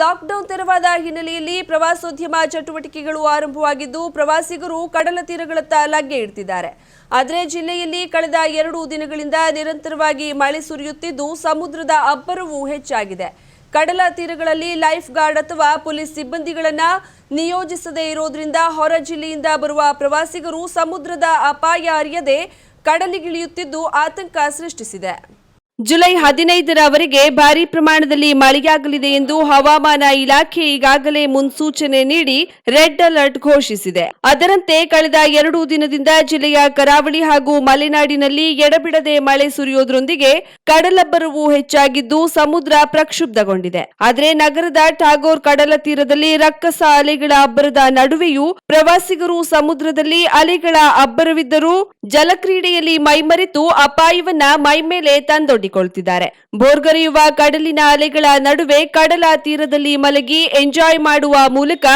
Lockdown ತೆರವಾದ ಹಿನ್ನೆಲೆಯಲ್ಲಿ ಪ್ರವಾಸೋದ್ಯಮ ಚಟುವಟಿಕೆಗಳು ಆರಂಭವಾಗಿದ್ದು ಪ್ರವಾಸಿಗರು ಕಡಲ ತೀರಗಳತ್ತ ಲಗ್ಗೆ ಇಡ್ತಿದ್ದಾರೆ. ಆದರೆ ಜಿಲ್ಲೆಯಲ್ಲಿ ಕಳೆದ ಎರಡು ದಿನಗಳಿಂದ ನಿರಂತರವಾಗಿ ಮಳೆ ಸುರಿಯುತ್ತಿದ್ದು ಸಮುದ್ರದ ಅಬ್ಬರವೂ ಹೆಚ್ಚಾಗಿದೆ. ಕಡಲ ತೀರಗಳಲ್ಲಿ ಲೈಫ್ ಗಾರ್ಡ್ ಅಥವಾ ಪೊಲೀಸ್ ಸಿಬ್ಬಂದಿಗಳನ್ನ ನಿಯೋಜಿಸದೇ ಇರೋದ್ರಿಂದ ಹೊರ ಜಿಲ್ಲೆಯಿಂದ ಬರುವ ಪ್ರವಾಸಿಗರು ಸಮುದ್ರದ ಅಪಾಯ ಅರಿಯದೆ ಕಡಲಿಗಿಳಿಯುತ್ತಿದ್ದು ಆತಂಕ ಸೃಷ್ಟಿಸಿದೆ. ಜುಲೈ ಹದಿನೈದರವರೆಗೆ ಭಾರೀ ಪ್ರಮಾಣದಲ್ಲಿ ಮಳೆಯಾಗಲಿದೆ ಎಂದು ಹವಾಮಾನ ಇಲಾಖೆ ಈಗಾಗಲೇ ಮುನ್ಸೂಚನೆ ನೀಡಿ ರೆಡ್ ಅಲರ್ಟ್ ಘೋಷಿಸಿದೆ. ಅದರಂತೆ ಕಳೆದ ಎರಡು ದಿನದಿಂದ ಜಿಲ್ಲೆಯ ಕರಾವಳಿ ಹಾಗೂ ಮಲೆನಾಡಿನಲ್ಲಿ ಎಡಬಿಡದೆ ಮಳೆ ಸುರಿಯೋದ್ರೊಂದಿಗೆ ಕಡಲಬ್ಬರವು ಹೆಚ್ಚಾಗಿದ್ದು ಸಮುದ್ರ ಪ್ರಕ್ಷುಬ್ಧಗೊಂಡಿದೆ. ಆದರೆ ನಗರದ ಟಾಗೋರ್ ಕಡಲ ತೀರದಲ್ಲಿ ರಕ್ಕಸ ಅಲೆಗಳ ಅಬ್ಬರದ ನಡುವೆಯೂ ಪ್ರವಾಸಿಗರು ಸಮುದ್ರದಲ್ಲಿ ಅಲೆಗಳ ಅಬ್ಬರವಿದ್ದರೂ ಜಲಕ್ರೀಡೆಯಲ್ಲಿ ಮೈಮರೆತು ಅಪಾಯವನ್ನ ಮೈಮೇಲೆ ತಂದೊಡ್ಡಿಕೊಳ್ತಿದ್ದಾರೆ ಬೋರ್ಗರೆಯುವ ಕಡಲಿನ ಅಲೆಗಳ ನಡುವೆ ಕಡಲ ತೀರದಲ್ಲಿ ಮಲಗಿ ಎಂಜಾಯ್ ಮಾಡುವ ಮೂಲಕ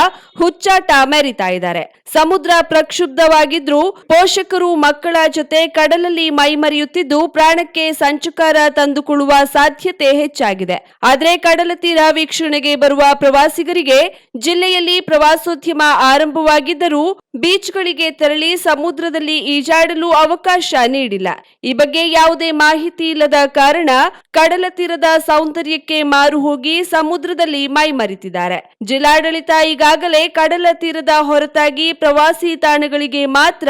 ಹುಚ್ಚಾಟ ಮೆರಿತಾ ಇದ್ದಾರೆ. ಸಮುದ್ರ ಪ್ರಕ್ಷುಬ್ಧವಾಗಿದ್ರೂ ಪೋಷಕರು ಮಕ್ಕಳ ಜೊತೆ ಕಡಲಲ್ಲಿ ಮೈಮರೆಯುತ್ತಿದ್ದು ಪ್ರಾಣಕ್ಕೆ ಸಂಚುಕಾರ ತಂದುಕೊಳ್ಳುವ ಸಾಧ್ಯತೆ ಹೆಚ್ಚಾಗಿದೆ. ಆದರೆ ಕಡಲ ತೀರ ವೀಕ್ಷಣೆಗೆ ಬರುವ ಪ್ರವಾಸಿಗರಿಗೆ ಜಿಲ್ಲೆಯಲ್ಲಿ ಪ್ರವಾಸೋದ್ಯಮ ಆರಂಭವಾಗಿದ್ದರೂ ಬೀಚ್ಗಳಿಗೆ ತೆರಳಿ ಸಮುದ್ರದಲ್ಲಿ ಈಜಾಡಲು ಅವಕಾಶ ನೀಡಿಲ್ಲ. ಈ ಬಗ್ಗೆ ಯಾವುದೇ ಮಾಹಿತಿ ಇಲ್ಲದ ಕಾರಣ ಕಡಲ ತೀರದ ಸೌಂದರ್ಯಕ್ಕೆ ಮಾರು ಹೋಗಿ ಸಮುದ್ರದಲ್ಲಿ ಮೈಮರೆತಿದ್ದಾರೆ ಜಿಲ್ಲಾಡಳಿತ ಈಗಾಗಲೇ ಕಡಲ ತೀರದ ಹೊರತಾಗಿ ಪ್ರವಾಸಿ ತಾಣಗಳಿಗೆ ಮಾತ್ರ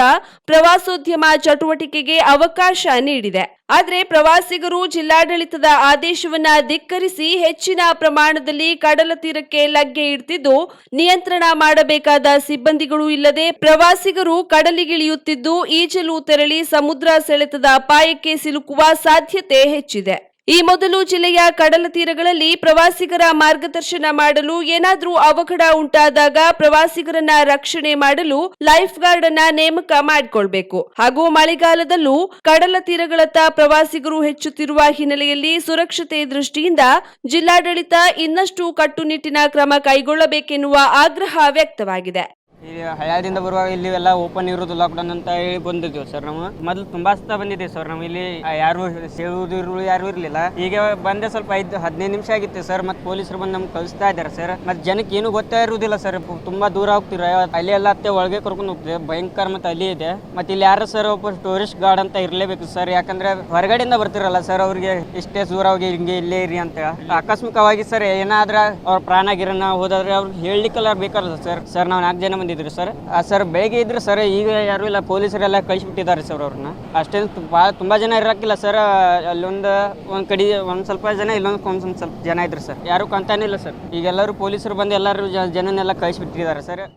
ಪ್ರವಾಸೋದ್ಯಮ ಚಟುವಟಿಕೆಗೆ ಅವಕಾಶ ನೀಡಿದೆ. ಆದರೆ ಪ್ರವಾಸಿಗರು ಜಿಲ್ಲಾಡಳಿತದ ಆದೇಶವನ್ನ ಧಿಕ್ಕರಿಸಿ ಹೆಚ್ಚಿನ ಪ್ರಮಾಣದಲ್ಲಿ ಕಡಲ ತೀರಕ್ಕೆ ಲಗ್ಗೆ ಇಡ್ತಿದ್ದು, ನಿಯಂತ್ರಣ ಮಾಡಬೇಕಾದ ಸಿಬ್ಬಂದಿಗಳು ಇಲ್ಲದೆ ಪ್ರವಾಸಿಗರು ಕಡಲಿಗಿಳಿಯುತ್ತಿದ್ದು, ಈಜಲು ತೆರಳಿ ಸಮುದ್ರ ಸೆಳೆತದ ಅಪಾಯಕ್ಕೆ ಸಿಲುಕುವ ಸಾಧ್ಯತೆ ಹೆಚ್ಚಿದೆ. ಈ ಮೊದಲು ಜಿಲ್ಲೆಯ ಕಡಲ ತೀರಗಳಲ್ಲಿ ಪ್ರವಾಸಿಗರ ಮಾರ್ಗದರ್ಶನ ಮಾಡಲು ಏನಾದರೂ ಅವಘಡ ಉಂಟಾದಾಗ ಪ್ರವಾಸಿಗರನ್ನ ರಕ್ಷಣೆ ಮಾಡಲು ಲೈಫ್ ಗಾರ್ಡ್ ಅನ್ನ ನೇಮಕ ಮಾಡಿಕೊಳ್ಬೇಕು. ಹಾಗೂ ಮಳೆಗಾಲದಲ್ಲೂ ಕಡಲ ತೀರಗಳತ್ತ ಪ್ರವಾಸಿಗರು ಹೆಚ್ಚುತ್ತಿರುವ ಹಿನ್ನೆಲೆಯಲ್ಲಿ ಸುರಕ್ಷತೆ ದೃಷ್ಟಿಯಿಂದ ಜಿಲ್ಲಾಡಳಿತ ಇನ್ನಷ್ಟು ಕಟ್ಟುನಿಟ್ಟಿನ ಕ್ರಮ ಕೈಗೊಳ್ಳಬೇಕೆನ್ನುವ ಆಗ್ರಹ ವ್ಯಕ್ತವಾಗಿದೆ. ಇಲ್ಲಿ ಹಳ್ಯಾದಿಂದ ಬರುವಾಗ ಇಲ್ಲಿ ಎಲ್ಲ ಓಪನ್ ಇರೋದು ಲಾಕ್ಡೌನ್ ಅಂತ ಹೇಳಿ ಬಂದಿದ್ದೀವಿ ಸರ್ ನಾವು ಮೊದಲು ತುಂಬಾ ಸತ ಬಂದಿದ್ದೇವೆ ಸರ್ ನಾವು ಇಲ್ಲಿ ಯಾರು ಸೇವುದು ಇರು ಯಾರು ಇರಲಿಲ್ಲ. ಈಗ ಬಂದೆ ಸ್ವಲ್ಪ ಐದು, ಹದಿನೈದು ನಿಮಿಷ ಆಗಿತ್ತು ಸರ್ ಮತ್ತೆ ಪೊಲೀಸರು ಬಂದು ನಮ್ಗೆ ಕಳಿಸ್ತಾ ಇದ್ದಾರೆ ಸರ್ ಮತ್ತೆ ಜನಕ್ಕೆ ಏನು ಗೊತ್ತಾ ಇರುವುದಿಲ್ಲ ಸರ್ ತುಂಬಾ ದೂರ ಹೋಗ್ತೀರ? ಅಲ್ಲಿ ಎಲ್ಲ ಅತ್ತೆ ಒಳಗೆ ಕರ್ಕೊಂಡು ಹೋಗ್ತದೆ, ಭಯಂಕರ ಮತ್ತೆ ಅಲ್ಲಿ ಇದೆ. ಮತ್ತೆ ಇಲ್ಲಿ ಯಾರು ಸರ್ ಒಬ್ಬ ಟೂರಿಸ್ಟ್ ಗಾರ್ಡ್ ಅಂತ ಇರಲೇಬೇಕು ಸರ್ ಯಾಕಂದ್ರೆ ಹೊರಗಡೆಯಿಂದ ಬರ್ತಿರಲ್ಲ ಸರ್ ಅವ್ರಿಗೆ, ಇಷ್ಟೇ ದೂರ ಹೋಗಿ ಹಿಂಗೆ ಇಲ್ಲೇ ಇರಿ ಅಂತ. ಆಕಸ್ಮಿಕವಾಗಿ ಸರ್ ಏನಾದ್ರ ಅವ್ರ ಪ್ರಾಣ ಗಿರಣ ಹೋದಾದ್ರೆ ಅವ್ರಿಗೆ ಹೇಳಲಿಕ್ಕೆಲ್ಲ ಬೇಕಲ್ಲ ಸರ್ ಸರ್ ನಾವು ನಾಲ್ಕು ಜನ ಬಂದಿದ್ರು ಸರ್? ಸರ್, ಬೆಳಿಗ್ಗೆ ಇದ್ರು ಸರ್, ಈಗ ಯಾರು ಇಲ್ಲ, ಪೊಲೀಸರೆಲ್ಲ ಕಳಿಸ್ಬಿಟ್ಟಿದ್ದಾರೆ ಸರ್ ಅವ್ರನ್ನ. ಅಷ್ಟೇನು ಭಾಳ ತುಂಬ ಜನ ಇರಕ್ಕಿಲ್ಲ ಸರ್. ಅಲ್ಲೊಂದು, ಒಂದು ಕಡೆ, ಒಂದು ಸ್ವಲ್ಪ ಜನ, ಇಲ್ಲೊಂದು ಒಂದು ಸ್ವಲ್ಪ ಜನ ಇದ್ರು ಸರ್. ಯಾರು ಕಂತಾನಿಲ್ಲ ಸರ್. ಈಗ ಎಲ್ಲರೂ ಪೊಲೀಸರು ಬಂದು ಎಲ್ಲರೂ ಜನನೆಲ್ಲ ಕಳಿಸ್ಬಿಟ್ಟಿದ್ದಾರೆ ಸರ್.